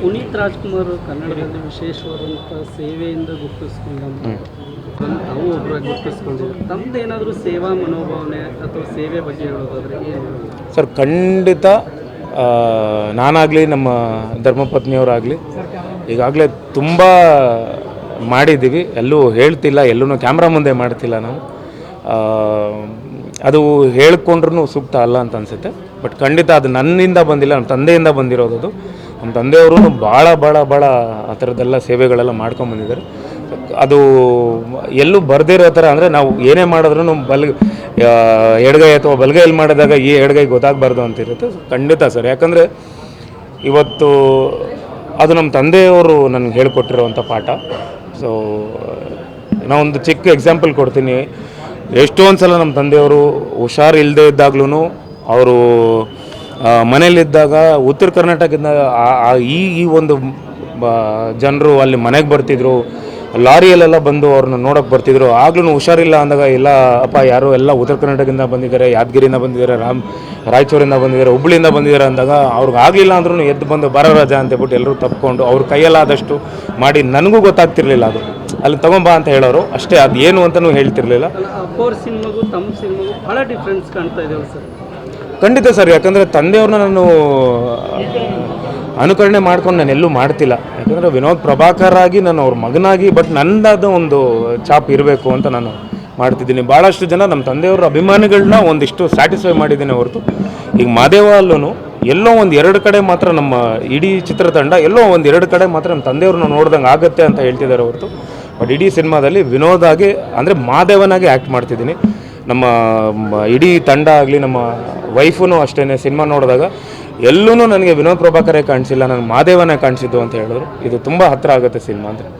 ಪುನೀತ್ ರಾಜ್ಕುಮಾರ್ ಕನ್ನಡದಲ್ಲಿ ವಿಶೇಷವಾದಂಥ ಸೇವೆಯಿಂದ ಗುರುತಿಸ್ಕೊಂಡಂತ ತಾವು ಒಬ್ಬರಾಗಿ ಗುರುತಿಸ್ಕೊಂಡಿದ್ದಾರೆ. ತಮ್ದು ಏನಾದರೂ ಸೇವಾ ಮನೋಭಾವನೆ ಅಥವಾ ಸೇವೆ ಬಗ್ಗೆ ಹೇಳೋದಾದ್ರೆ ಏನು ಸರ್ ಖಂಡಿತ ನಾನಾಗಲಿ ನಮ್ಮ ಧರ್ಮಪತ್ನಿಯವರಾಗಲಿ ಈಗಾಗಲೇ ತುಂಬ ಮಾಡಿದ್ದೀವಿ. ಎಲ್ಲೂ ಹೇಳ್ತಿಲ್ಲ ಎಲ್ಲೂ ಕ್ಯಾಮ್ರಾ ಮುಂದೆ ಮಾಡ್ತಿಲ್ಲ ನಾವು ಅದು ಹೇಳ್ಕೊಂಡ್ರೂ ಸೂಕ್ತ ಅಲ್ಲ ಅಂತ ಅನಿಸುತ್ತೆ. ಬಟ್ ಖಂಡಿತ ಅದು ನನ್ನಿಂದ ಬಂದಿಲ್ಲ ನಮ್ಮ ತಂದೆಯಿಂದ ಬಂದಿರೋದು ನಮ್ಮ ತಂದೆಯವರು ಭಾಳ ಭಾಳ ಭಾಳ ಆ ಥರದ್ದೆಲ್ಲ ಸೇವೆಗಳೆಲ್ಲ ಮಾಡ್ಕೊಂಡು ಬಂದಿದ್ದಾರೆ. ಅದು ಎಲ್ಲೂ ಬರ್ದಿರೋ ಥರ ಅಂದರೆ ನಾವು ಏನೇ ಮಾಡಿದ್ರೂ ಬಲ್ ಎಡಗೈ ಅಥವಾ ಬಲಗೈಯಲ್ಲಿ ಮಾಡಿದಾಗ ಈ ಎಡಗೈ ಗೊತ್ತಾಗಬಾರ್ದು ಅಂತ ಇರುತ್ತೆ ಖಂಡಿತ ಸರ್. ಯಾಕಂದರೆ ಇವತ್ತು ಅದು ನಮ್ಮ ತಂದೆಯವರು ನನಗೆ ಹೇಳ್ಕೊಟ್ಟಿರೋವಂಥ ಪಾಠ. ಸೊ ನಾವೊಂದು ಚಿಕ್ಕ ಎಕ್ಸಾಂಪಲ್ ಕೊಡ್ತೀನಿ. ಎಷ್ಟೊಂದು ಸಲ ನಮ್ಮ ತಂದೆಯವರು ಹುಷಾರು ಇಲ್ಲದೇ ಇದ್ದಾಗ್ಲೂ ಅವರು ಮನೇಲಿದ್ದಾಗ ಉತ್ತರ ಕರ್ನಾಟಕದಿಂದ ಈ ಈ ಒಂದು ಜನರು ಅಲ್ಲಿ ಮನೆಗೆ ಬರ್ತಿದ್ರು ಲಾರಿಯಲ್ಲೆಲ್ಲ ಬಂದು ಅವ್ರನ್ನ ನೋಡೋಕೆ ಬರ್ತಿದ್ರು ಆಗ್ಲೂ ಹುಷಾರಿಲ್ಲ ಅಂದಾಗ ಇಲ್ಲ ಅಪ್ಪ ಯಾರು ಎಲ್ಲ ಉತ್ತರ ಕರ್ನಾಟಕದಿಂದ ಬಂದಿದ್ದಾರೆ ಯಾದಗಿರಿಯಿಂದ ಬಂದಿದ್ದಾರೆ ರಾಮ್ ರಾಯಚೂರಿಂದ ಬಂದಿದ್ದಾರೆ ಹುಬ್ಳಿಯಿಂದ ಬಂದಿದ್ದಾರೆ ಅಂದಾಗ ಅವ್ರಿಗೆ ಆಗಲಿಲ್ಲ ಅಂದ್ರೂ ಎದ್ದು ಬಂದು ಬರ ರಾಜ ಅಂತ ಹೇಳ್ಬಿಟ್ಟು ಎಲ್ಲರೂ ತಪ್ಕೊಂಡು ಅವ್ರ ಕೈಯಲ್ಲಾದಷ್ಟು ಮಾಡಿ ನನಗೂ ಗೊತ್ತಾಗ್ತಿರ್ಲಿಲ್ಲ ಅದು ಅಲ್ಲಿ ತಗೊಂಬಾ ಅಂತ ಹೇಳೋರು ಅಷ್ಟೇ ಅದು ಏನು ಅಂತಲೂ ಹೇಳ್ತಿರ್ಲಿಲ್ಲ ಭಾಳ ಡಿಫ್ರೆನ್ಸ್ ಕಾಣ್ತಾ ಇದೆ ಸರ್ ಖಂಡಿತ ಸರ್, ಯಾಕಂದರೆ ತಂದೆಯವ್ರನ್ನ ನಾನು ಅನುಕರಣೆ ಮಾಡ್ಕೊಂಡು ನಾನು ಎಲ್ಲೂ ಮಾಡ್ತಿಲ್ಲ. ಯಾಕಂದರೆ ವಿನೋದ್ ಪ್ರಭಾಕರ್ ಆಗಿ ನಾನು ಅವ್ರ ಮಗನಾಗಿ ಬಟ್ ನನ್ನದಾದ ಒಂದು ಚಾಪ್ ಇರಬೇಕು ಅಂತ ನಾನು ಮಾಡ್ತಿದ್ದೀನಿ. ಭಾಳಷ್ಟು ಜನ ನಮ್ಮ ತಂದೆಯವ್ರ ಅಭಿಮಾನಿಗಳನ್ನ ಒಂದಿಷ್ಟು ಸ್ಯಾಟಿಸ್ಫೈ ಮಾಡಿದ್ದೀನಿ ಹೊರತು. ಈಗ ಮಾದೇವ ಅಲ್ಲೂ ಎಲ್ಲೋ ಒಂದು ಎರಡು ಕಡೆ ಮಾತ್ರ ನಮ್ಮ ಇಡೀ ಚಿತ್ರತಂಡ ಎಲ್ಲೋ ಒಂದು ಎರಡು ಕಡೆ ಮಾತ್ರ ನಮ್ಮ ತಂದೆಯವ್ರನ್ನ ನೋಡ್ದಂಗೆ ಆಗುತ್ತೆ ಅಂತ ಹೇಳ್ತಿದ್ದಾರೆ ಹೊರತು. ಬಟ್ ಇಡೀ ಸಿನಿಮಾದಲ್ಲಿ ವಿನೋದ್ ಆಗಿ ಅಂದರೆ ಮಾದೇವನಾಗಿ ಆ್ಯಕ್ಟ್ ಮಾಡ್ತಿದ್ದೀನಿ. ನಮ್ಮ ಇಡೀ ತಂಡ ಆಗಲಿ, ನಮ್ಮ ವೈಫೂ ಅಷ್ಟೇ ಸಿನಿಮಾ ನೋಡಿದಾಗ ಎಲ್ಲೂ ನನಗೆ ವಿನೋದ್ ಪ್ರಭಾಕರೇ ಕಾಣಿಸಿಲ್ಲ ನನಗೆ ಮಾದೇವನೇ ಕಾಣಿಸಿದ್ದು ಅಂತ ಹೇಳಿದ್ರು. ಇದು ತುಂಬ ಹತ್ತಿರ ಆಗುತ್ತೆ ಸಿನಿಮಾ ಅಂದರೆ.